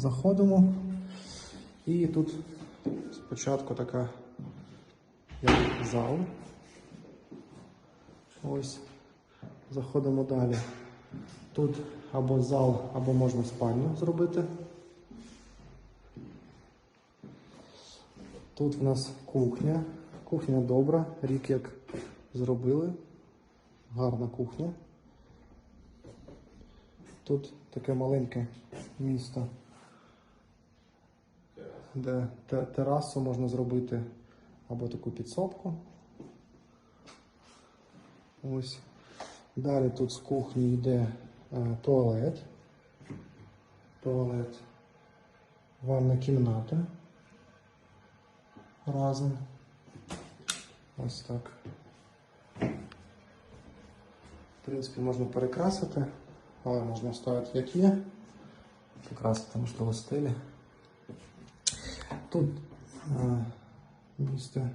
заходимо. І тут спочатку така як зал. Ось. Заходимо далі. Тут або зал, або можна спальню зробити. Тут в нас кухня. Кухня добра, рік як зробили. Гарна кухня. Тут таке маленьке місто, де терасу можна зробити або таку підсобку. Ось. Далі тут з кухні йде е, туалет. Туалет. Ванна кімната. Разом. Ось так. В принципі, можна перекрасити, але можна ставити як є. Покрасити, можливо, стилі. Тут е, місце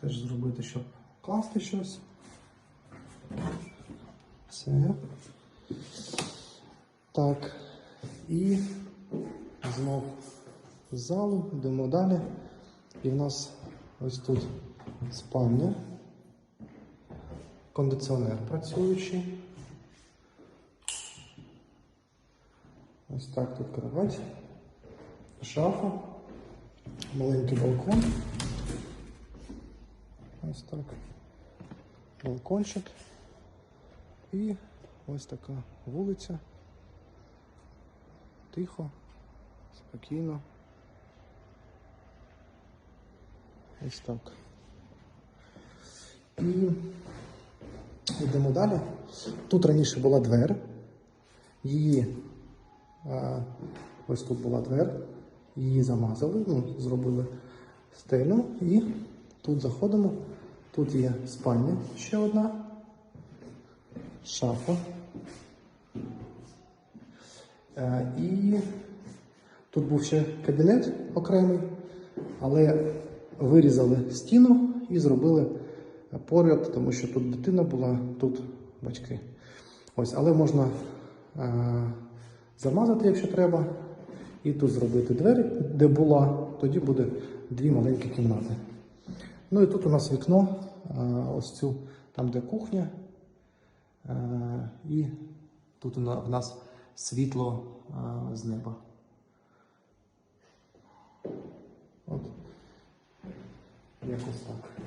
теж зробити, щоб класти щось. Все. Так. І знов з залу, йдемо далі. І в нас ось тут спальня, кондиціонер працюючий. Ось так тут кровать, шафа, маленький балкон. Ось так. Балкончик. І ось така вулиця. Тихо, спокійно. Ось так. І йдемо далі. Тут раніше була двер. Її ось тут була двер. Її замазали, ну, зробили стелю і тут заходимо. Тут є спальня ще одна, шафа. Е, і тут був ще кабінет окремий, але вирізали стіну і зробили поряд, тому що тут дитина була, тут батьки. Ось, але можна е, замазати, якщо треба, і тут зробити двері, де була, тоді буде дві маленькі кімнати. Ну і тут у нас вікно, е, ось цю, там де кухня. Е, і тут в нас світло е, з неба. От. Якось так.